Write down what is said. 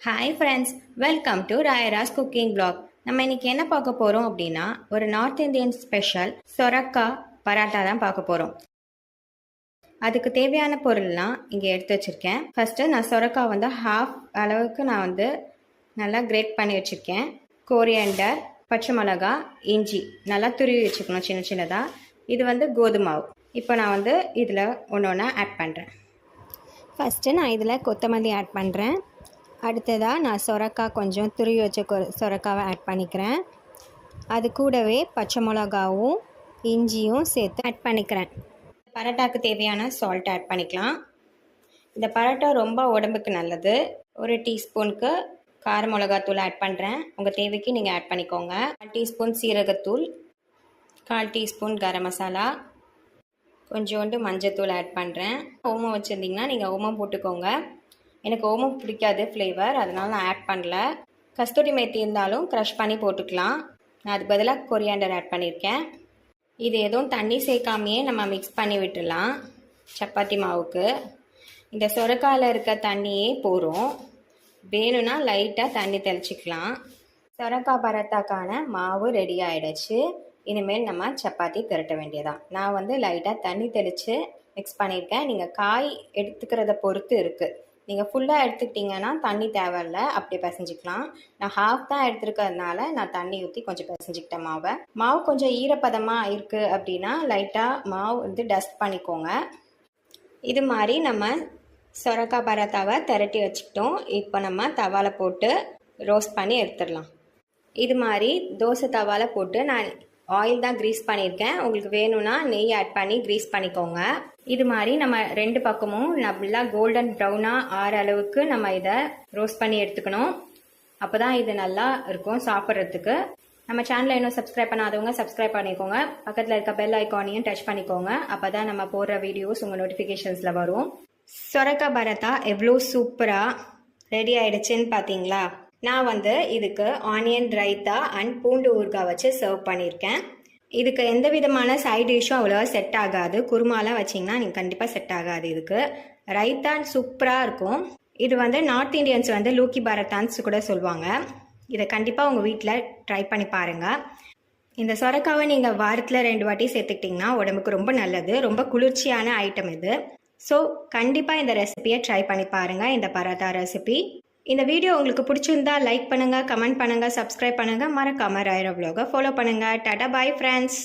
Hi friends welcome to Rayaras cooking blog நம்ம இன்னைக்கு என்ன பார்க்க போகிறோம் அப்படின்னா ஒரு நார்த் இந்தியன் ஸ்பெஷல் சொரக்கா பராட்டா தான் பார்க்க போகிறோம் அதுக்கு தேவையான பொருள்லாம் இங்கே எடுத்து வச்சுருக்கேன். ஃபஸ்ட்டு நான் சொரக்கா வந்து ஹாஃப் அளவுக்கு நான் வந்து நல்லா கிரேட் பண்ணி வச்சுருக்கேன். கோரியண்டர் பச்சை மிளகா இஞ்சி நல்லா துருவி வச்சுக்கணும் சின்ன சின்னதாக இது வந்து கோதுமாவு. இப்போ நான் வந்து இதில் ஒன்று ஒன்றா ஆட் பண்ணுறேன் ஃபஸ்ட்டு நான் இதில் கொத்தமல்லி ஆட் பண்ணுறேன் அடுத்ததாக நான் சொரக்காய் கொஞ்சம் துருவி வச்ச கொ சொரக்காவை ஆட் பண்ணிக்கிறேன். அது கூடவே பச்சை மிளகாவும் இஞ்சியும் சேர்த்து ஆட் பண்ணிக்கிறேன். பரோட்டாக்கு தேவையான சால்ட் ஆட் பண்ணிக்கலாம். இந்த பரோட்டா ரொம்ப உடம்புக்கு நல்லது. ஒரு டீஸ்பூனுக்கு கார மிளகாத்தூள் ஆட் பண்ணுறேன் உங்கள் தேவைக்கு நீங்கள் ஆட் பண்ணிக்கோங்க. கால் டீஸ்பூன் சீரகத்தூள் கால் டீஸ்பூன் கரம் மசாலா கொஞ்சோண்டு மஞ்சத்தூள் ஆட் பண்ணுறேன் ஓமம் வச்சுருந்தீங்கன்னா நீங்கள் ஓமம் போட்டுக்கோங்க. எனக்கு ஓமம் பிடிக்காது ஃப்ளேவர் அதனால நான் ஆட் பண்ணல. கஸ்தூரி மேத்தி இருந்தாலும் க்ரஷ் பண்ணி போட்டுக்கலாம். நான் அதுக்கு பதிலாக கொரியாண்டர் ஆட் பண்ணியிருக்கேன் இது எதுவும் தண்ணி சேர்க்காமையே நம்ம மிக்ஸ் பண்ணி விட்டுடலாம் சப்பாத்தி மாவுக்கு. இந்த சொரக்காயில் இருக்க தண்ணியே போகிறோம் வேணும்னா லைட்டாக தண்ணி தெளிச்சிக்கலாம். சொரக்கா பரத்தாக்கான மாவு ரெடி ஆகிடுச்சு இனிமேல் நம்ம சப்பாத்தி திரட்ட வேண்டியதான் நான் வந்து லைட்டாக தண்ணி தெளித்து மிக்ஸ் பண்ணியிருக்கேன் நீங்கள் காய் எடுத்துக்கிறத பொறுத்து இருக்குது நீங்கள் ஃபுல்லாக எடுத்துக்கிட்டிங்கன்னா தண்ணி தேவையில்ல அப்படி பிசைஞ்சிக்கலாம். நான் ஹாஃப் தான் எடுத்துருக்கிறதுனால நான் தண்ணி ஊற்றி கொஞ்சம் பிசைஞ்சிக்கிட்டேன் மாவை. மாவு கொஞ்சம் ஈரப்பதமாக இருக்குது அப்படின்னா லைட்டாக மாவு வந்து டஸ்ட் பண்ணிக்கோங்க. இது மாதிரி நம்ம சொரக்காய் தவை திரட்டி வச்சுக்கிட்டோம். இப்போ நம்ம தவால போட்டு ரோஸ்ட் பண்ணி எடுத்துடலாம். இது மாதிரி தோசை தவால போட்டு நான் ஆயில் தான் க்ரீஸ் பண்ணியிருக்கேன். உங்களுக்கு வேணும்னா நெய் ஆட் பண்ணி க்ரீஸ் பண்ணிக்கோங்க. இது மாதிரி நம்ம ரெண்டு பக்கமும் நல்லா கோல்டன் ப்ரௌனாக ஆற அளவுக்கு நம்ம இதை ரோஸ்ட் பண்ணி எடுத்துக்கணும். அப்போ தான் இது நல்லா இருக்கும் சாப்பிட்றதுக்கு. நம்ம சேனலை இன்னும் சப்ஸ்கிரைப் பண்ணாதவங்க சப்ஸ்கிரைப் பண்ணிக்கோங்க. பக்கத்தில் இருக்க பெல் ஐக்கானையும் டச் பண்ணிக்கோங்க. அப்போ தான் நம்ம போடுற வீடியோஸ் உங்கள் நோட்டிஃபிகேஷன்ஸில் வரும். சொரக்கா பரத்தா எவ்வளோ சூப்பராக ரெடி ஆயிடுச்சுன்னு பார்த்தீங்களா? நான் வந்து இதுக்கு ஆனியன் ரைத்தா அண்ட் பூண்டு ஊறுகாய் வச்சு சர்வ் பண்ணியிருக்கேன் இதுக்கு எந்த விதமான சைட் டிஷ்ஷும் அவ்வளோவா செட் ஆகாது. குருமாலாம் வச்சிங்கன்னா நீங்கள் கண்டிப்பாக செட் ஆகாது இதுக்கு. ரைத்தா சூப்பராக இருக்கும். இது வந்து நார்த் இந்தியன்ஸ் வந்து லூக்கி பரத்தான்ஸ் கூட சொல்லுவாங்க. இதை கண்டிப்பாக உங்கள் வீட்டில் ட்ரை பண்ணி பாருங்கள் இந்த சொரக்காவை நீங்கள் வாரத்தில் ரெண்டு வாட்டி சேர்த்துக்கிட்டிங்கன்னா உடம்புக்கு ரொம்ப நல்லது. ரொம்ப குளிர்ச்சியான ஐட்டம் இது. ஸோ கண்டிப்பாக இந்த ரெசிபியை ட்ரை பண்ணி பாருங்கள் இந்த பரோட்டா ரெசிபி இந்த வீடியோ உங்களுக்கு பிடிச்சிருந்தா லைக் பண்ணுங்கள் கமெண்ட் பண்ணுங்கள் சப்ஸ்கிரைப் பண்ணுங்கள் மறக்காமல் ராயரா vlog-அ ஃபாலோ பண்ணுங்கள் டாடா பாய் ஃப்ரெண்ட்ஸ்